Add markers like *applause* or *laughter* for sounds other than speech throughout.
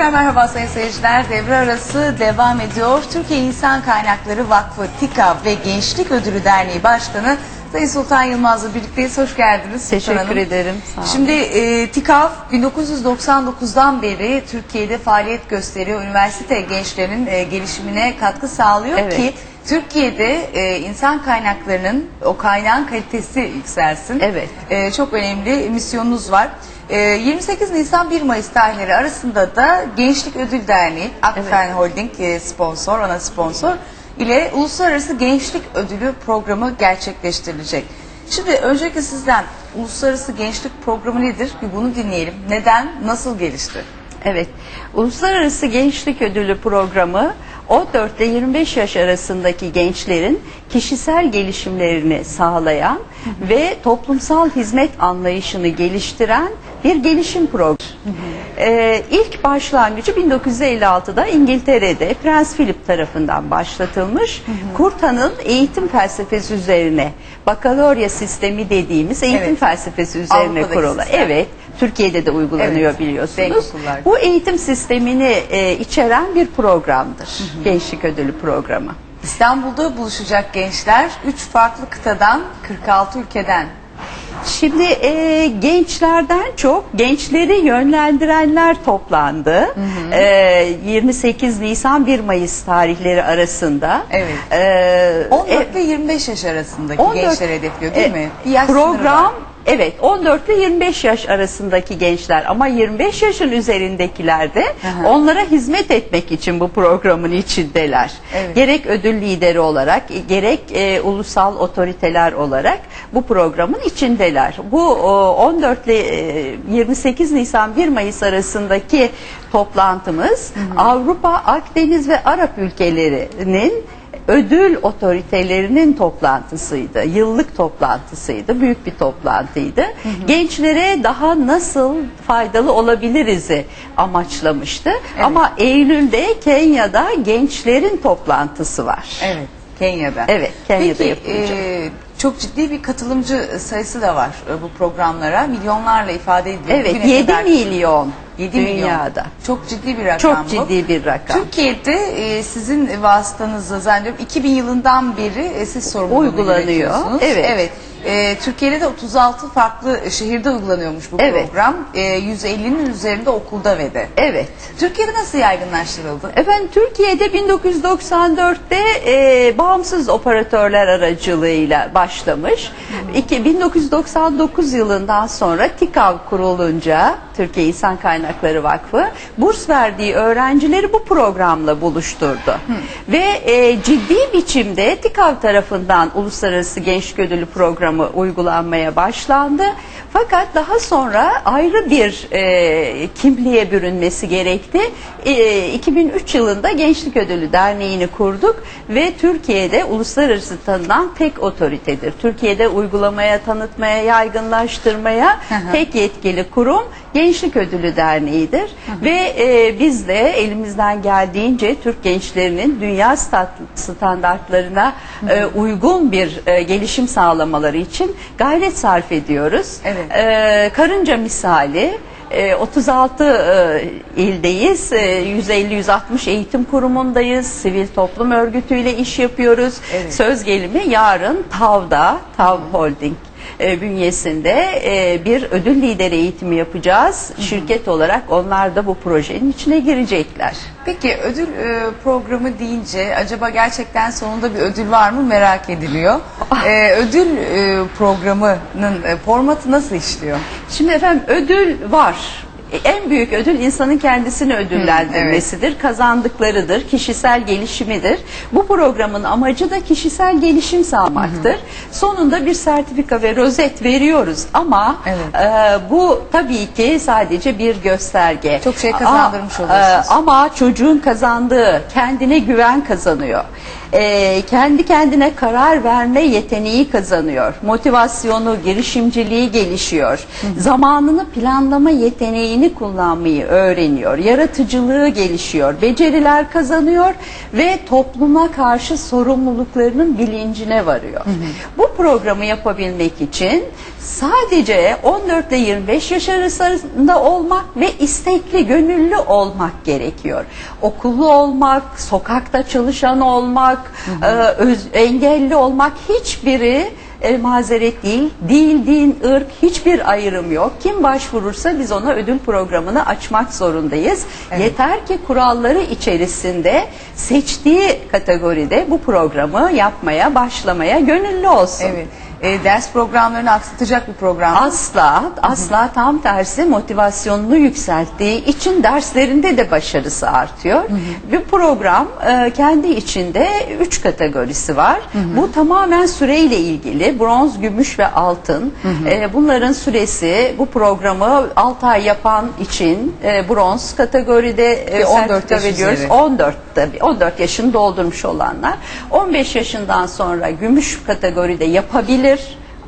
Tekrar merhaba sayın seyirciler. Devre arası devam ediyor. Türkiye İnsan Kaynakları Vakfı TİKA ve Gençlik Ödülü Derneği Başkanı Sayın Sultan Yılmaz'la birlikteyiz. Hoş geldiniz. Sultan Teşekkür Hanım. ederim. Sağ olun. Şimdi e, TİKAV 1999'dan beri Türkiye'de faaliyet gösteriyor. Üniversite gençlerinin e, gelişimine katkı sağlıyor Evet. ki Türkiye'de e, insan kaynaklarının o kaynağın kalitesi yükselsin. Evet. E, çok önemli misyonunuz var. E, 28 Nisan 1 Mayıs tarihleri arasında da Gençlik Ödül Derneği, Akfen Holding e, sponsor, ana sponsor ile Uluslararası Gençlik Ödülü programı gerçekleştirilecek. Şimdi öncelikle sizden Uluslararası Gençlik Programı nedir? Bir bunu dinleyelim. Neden, nasıl gelişti? Evet. Uluslararası Gençlik Ödülü programı 14 ile 25 yaş arasındaki gençlerin kişisel gelişimlerini sağlayan ve toplumsal hizmet anlayışını geliştiren bir gelişim programı. Ee, ilk başlangıcı 1956'da İngiltere'de Prens Philip tarafından başlatılmış. Kurtan'ın eğitim felsefesi üzerine bakalorya sistemi dediğimiz eğitim Evet. felsefesi üzerine Avrupa'daki kurulu. sistem. Evet. Türkiye'de de uygulanıyor Evet, biliyorsunuz. Bu eğitim sistemini e, içeren bir programdır. Gençlik Ödülü programı. İstanbul'da buluşacak gençler 3 farklı kıtadan 46 ülkeden Şimdi e, gençlerden çok gençleri yönlendirenler toplandı. E, 28 Nisan 1 Mayıs tarihleri arasında. Evet. E, 14 ile 25 yaş arasındaki 14 gençler hedefliyor değil e, mi? Bir yaş program evet 14 ile 25 yaş arasındaki gençler ama 25 yaşın üzerindekiler de hı. onlara hizmet etmek için bu programın içindeler. Evet. Gerek ödül lideri olarak gerek e, ulusal otoriteler olarak bu programın içindeler. Bu o, 14 ile e, 28 Nisan 1 Mayıs arasındaki toplantımız Avrupa, Akdeniz ve Arap ülkelerinin ödül otoritelerinin toplantısıydı. Yıllık toplantısıydı. Büyük bir toplantıydı. Gençlere daha nasıl faydalı olabiliriz'i amaçlamıştı. Ama Eylül'de Kenya'da gençlerin toplantısı var. Evet, Kenya'da. Evet, Kenya'da Peki, yapılacak. e, çok ciddi bir katılımcı sayısı da var e, bu programlara. Milyonlarla ifade ediliyor. Evet, Bugüne 7 kadar- milyon 7 dünyada. milyon. Çok ciddi bir rakam Çok bu. ciddi bir rakam. Türkiye'de e, sizin vasıtanızla zannediyorum 2000 yılından beri e, siz sorumluluğunu Uygulanıyor. Evet. evet. E, Türkiye'de de 36 farklı şehirde uygulanıyormuş bu Evet. program. E, 150'nin üzerinde okulda ve de. Evet. Türkiye'de nasıl yaygınlaştırıldı? Efendim Türkiye'de 1994'te e, bağımsız operatörler aracılığıyla başlamış. İki, 1999 yılından sonra TİKAV kurulunca Türkiye İnsan Kaynakları Vakfı burs verdiği öğrencileri bu programla buluşturdu. Ve e, ciddi biçimde TİKAV tarafından Uluslararası Gençlik Ödülü programı uygulanmaya başlandı. Fakat daha sonra ayrı bir e, kimliğe bürünmesi gerekti. E, 2003 yılında Gençlik Ödülü Derneği'ni kurduk ve Türkiye'de uluslararası tanınan tek otoritedir. Türkiye'de uygulamaya, tanıtmaya, yaygınlaştırmaya tek yetkili kurum Gençlik Ödülü Derneği'dir. Ve e, biz de elimizden geldiğince Türk gençlerinin dünya standartlarına e, uygun bir e, gelişim sağlamaları için gayret sarf ediyoruz. Evet. E, karınca misali e, 36 e, ildeyiz. E, 150-160 eğitim kurumundayız. Sivil toplum örgütüyle iş yapıyoruz. Evet. Söz gelimi yarın TAV'da, TAV Holding e, bünyesinde e, bir ödül lideri eğitimi yapacağız. Şirket olarak onlar da bu projenin içine girecekler. Peki ödül e, programı deyince acaba gerçekten sonunda bir ödül var mı merak ediliyor. *laughs* E, ödül e, programının e, formatı nasıl işliyor? Şimdi efendim ödül var. En büyük ödül insanın kendisini ödüllendirmesidir, kazandıklarıdır, kişisel gelişimidir. Bu programın amacı da kişisel gelişim sağlamaktır. Sonunda bir sertifika ve rozet veriyoruz ama Evet. e, bu tabii ki sadece bir gösterge. Çok şey kazandırmış oluyorsunuz. e, ama çocuğun kazandığı kendine güven kazanıyor. E, kendi kendine karar verme yeteneği kazanıyor. Motivasyonu, girişimciliği gelişiyor. Zamanını planlama yeteneğini kullanmayı öğreniyor, yaratıcılığı gelişiyor, beceriler kazanıyor ve topluma karşı sorumluluklarının bilincine varıyor. Bu programı yapabilmek için sadece 14 ile 25 yaş arasında olmak ve istekli, gönüllü olmak gerekiyor. Okullu olmak, sokakta çalışan olmak, e, öz- engelli olmak hiçbiri e, mazeret değil. Dil, din, ırk hiçbir ayrım yok. Kim başvurursa biz ona ödül programını açmak zorundayız. Yeter ki kuralları içerisinde seçtiği kategoride bu programı yapmaya, başlamaya gönüllü olsun. Evet. E, ders programlarını aksatacak bir program. Asla, asla tam tersi motivasyonunu yükselttiği için derslerinde de başarısı artıyor. Bir program e, kendi içinde üç kategorisi var. Bu tamamen süreyle ilgili. Bronz, gümüş ve altın. E, bunların süresi bu programı 6 ay yapan için e, bronz kategoride e, Ve 14 sertifika yaş veriyoruz. üzeri. 14 tabii 14 yaşını doldurmuş olanlar 15 yaşından sonra gümüş kategoride yapabilir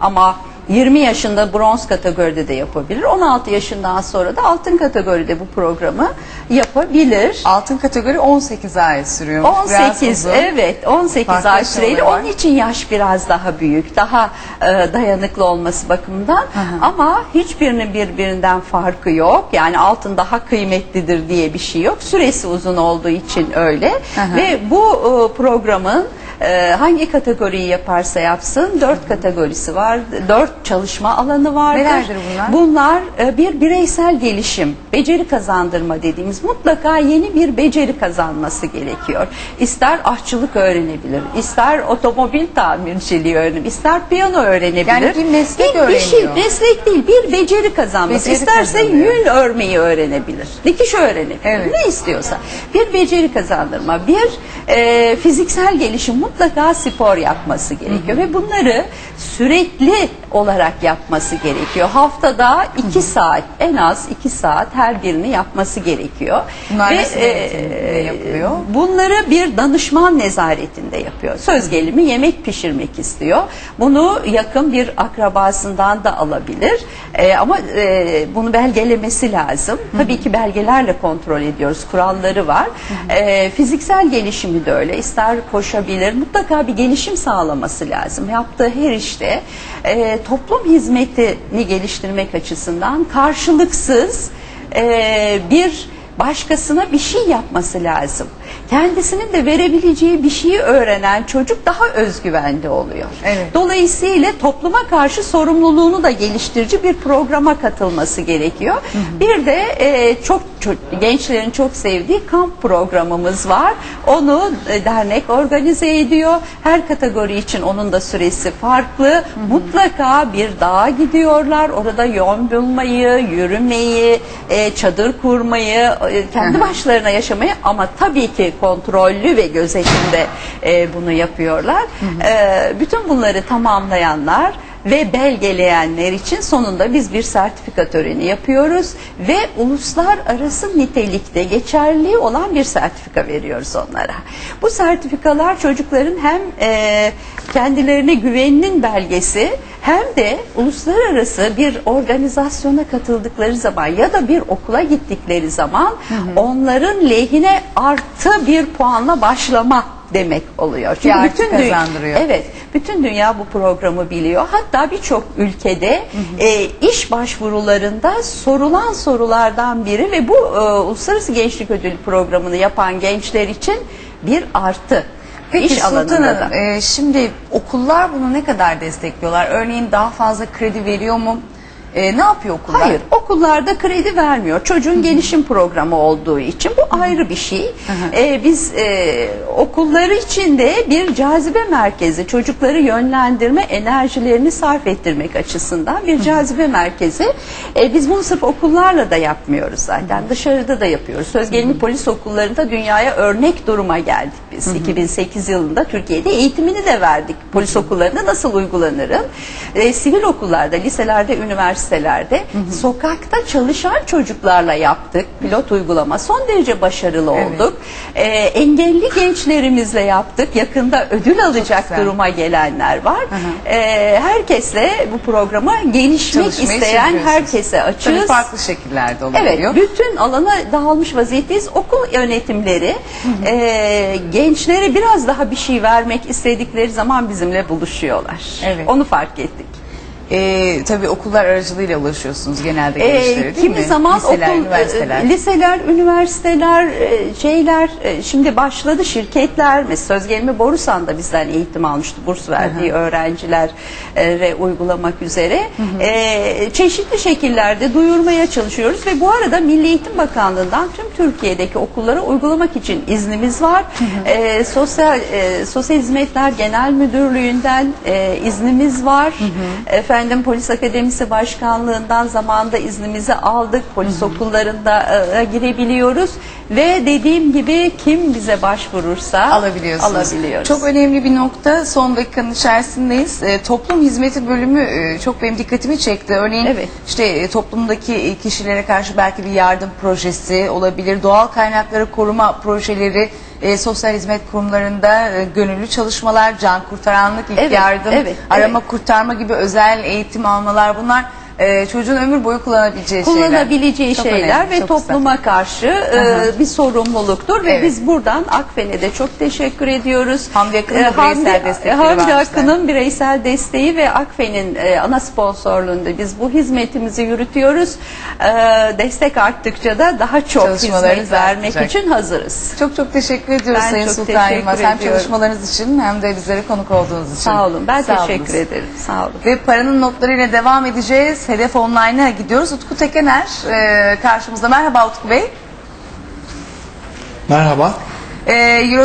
ama 20 yaşında bronz kategoride de yapabilir. 16 yaşından sonra da altın kategoride bu programı yapabilir. Altın kategori 18 ay sürüyor. Biraz 18 uzun. evet 18 Farklı ay süreli onun için yaş biraz daha büyük daha e, dayanıklı olması bakımından ama hiçbirinin birbirinden farkı yok yani altın daha kıymetlidir diye bir şey yok süresi uzun olduğu için öyle Aha. ve bu e, programın e, hangi kategoriyi yaparsa yapsın dört kategorisi var dört çalışma alanı vardır. Nelerdir bunlar? Bunlar e, bir bireysel gelişim, beceri kazandırma dediğimiz mutlaka yeni bir beceri kazanması gerekiyor. İster aşçılık öğrenebilir, ister otomobil tamirciliği öğrenebilir, ister piyano öğrenebilir. Yani bir meslek bir, bir şey, öğreniyor. meslek değil, bir beceri kazanması. Beceri İsterse kazanıyor. yün örmeyi öğrenebilir, dikiş öğrenebilir, Evet. ne istiyorsa. Bir beceri kazandırma, bir e, fiziksel gelişim mutlaka spor yapması gerekiyor. Ve bunları sürekli olarak yapması gerekiyor. Haftada iki saat, en az iki saat her birini yapması gerekiyor. Bunlar Ve, e, yapılıyor? Bunları bir danışman nezaretinde yapıyor. Söz gelimi yemek pişirmek istiyor. Bunu yakın bir akrabasından da alabilir. Ee, ama e, bunu belgelemesi lazım. Tabii ki belgelerle kontrol ediyoruz. Kuralları var. Ee, fiziksel gelişimi de öyle. İster koşabilir. Mutlaka bir gelişim sağlaması lazım. Yaptığı her işte e, toplum hizmetini geliştirmek açısından karşılıksız e, bir başkasına bir şey yapması lazım. Kendisinin de verebileceği bir şeyi öğrenen çocuk daha özgüvenli oluyor. Evet. Dolayısıyla topluma karşı sorumluluğunu da geliştirici bir programa katılması gerekiyor. Bir de e, çok, çok gençlerin çok sevdiği kamp programımız var. Onu e, dernek organize ediyor. Her kategori için onun da süresi farklı. Mutlaka bir dağa gidiyorlar. Orada yol bulmayı, yürümeyi, e, çadır kurmayı, kendi başlarına yaşamayı ama tabii ki kontrollü ve gözetimde e, bunu yapıyorlar. E, bütün bunları tamamlayanlar ve belgeleyenler için sonunda biz bir sertifika töreni yapıyoruz ve uluslararası nitelikte geçerli olan bir sertifika veriyoruz onlara. Bu sertifikalar çocukların hem e, kendilerine güveninin belgesi hem de uluslararası bir organizasyona katıldıkları zaman ya da bir okula gittikleri zaman onların lehine artı bir puanla başlama demek oluyor. Bir artı kazandırıyor. Evet, bütün dünya bu programı biliyor. Hatta birçok ülkede e, iş başvurularında sorulan sorulardan biri ve bu e, Uluslararası Gençlik Ödülü programını yapan gençler için bir artı. Peki iş Sultan alanında da. Hanım, e, şimdi okullar bunu ne kadar destekliyorlar? Örneğin daha fazla kredi veriyor mu? E, ne yapıyor okullar? Hayır, okullarda kredi vermiyor. Çocuğun gelişim programı olduğu için bu ayrı bir şey. Ee, biz e, okulları içinde bir cazibe merkezi, çocukları yönlendirme, enerjilerini sarf ettirmek açısından bir cazibe merkezi. E, biz bunu sırf okullarla da yapmıyoruz zaten. Dışarıda da yapıyoruz. Söz gelimi polis okullarında dünyaya örnek duruma geldik biz. 2008 yılında Türkiye'de eğitimini de verdik. Polis okullarında nasıl uygulanırın? E, sivil okullarda, liselerde, üniversitelerde üniversitelerde sokakta çalışan çocuklarla yaptık pilot uygulama. Son derece başarılı Evet. olduk. Ee, engelli gençlerimizle yaptık. Yakında ödül alacak duruma gelenler var. Ee, herkesle bu programa gelişmek Çalışmayı isteyen sürdürüyorsunuz. herkese açığız. Tabii farklı şekillerde Evet, olabiliyor. bütün alana dağılmış vaziyetteyiz. Okul yönetimleri e, gençlere biraz daha bir şey vermek istedikleri zaman bizimle buluşuyorlar. Evet. Onu fark ettik. Ee, tabii okullar aracılığıyla ulaşıyorsunuz genelde Ee, gençlere değil kimi mi? zaman Liseler, okul, üniversiteler. e, liseler, üniversiteler, e, şeyler e, şimdi başladı şirketler. Mesela Söz Gelimi Borusan da bizden eğitim almıştı. Burs verdiği öğrencilere uygulamak üzere. E, çeşitli şekillerde duyurmaya çalışıyoruz ve bu arada Milli Eğitim Bakanlığı'ndan tüm Türkiye'deki okullara uygulamak için iznimiz var. E, sosyal e, Sosyal Hizmetler Genel Müdürlüğü'nden e, iznimiz var. Efendim Polis Akademisi Başkanlığı'ndan zamanında iznimizi aldık. Polis okullarında e, girebiliyoruz ve dediğim gibi kim bize başvurursa alabiliyorsunuz. alabiliyoruz. Çok önemli bir nokta. Son dakikanın içerisindeyiz. E, toplum hizmeti bölümü e, çok benim dikkatimi çekti. Örneğin Evet. işte e, toplumdaki e, kişilere karşı belki bir yardım projesi olabilir. Doğal kaynakları koruma projeleri e, sosyal hizmet kurumlarında e, gönüllü çalışmalar, can kurtaranlık, ilk Evet, yardım, evet, arama kurtarma gibi özel eğitim almalar bunlar e, çocuğun ömür boyu kullanabileceği şeyler. kullanabileceği Çok şeyler önemli, ve çok güzel. topluma karşı e, bir sorumluluktur ve Evet. biz buradan Akfen'e de çok teşekkür ediyoruz. Hamdi Akın'ın E, Hamdi- bireysel destekleri Hamdi Akın'ın bireysel desteği ve Akfen'in e, ana sponsorluğunda biz bu hizmetimizi yürütüyoruz. E, destek arttıkça da daha çok hizmet vermek artacak. için hazırız. Çok çok teşekkür ediyoruz Ben Sayın Sultan Yılmaz. Hem çalışmalarınız için hem de bizlere konuk olduğunuz için. Sağ olun. Ben Sağ teşekkür olunuz. ederim. Sağ olun. Ve paranın notlarıyla devam edeceğiz. Hedef Online'a gidiyoruz. Utku Tekener e, karşımızda. Merhaba Utku Bey. Merhaba. E, Euro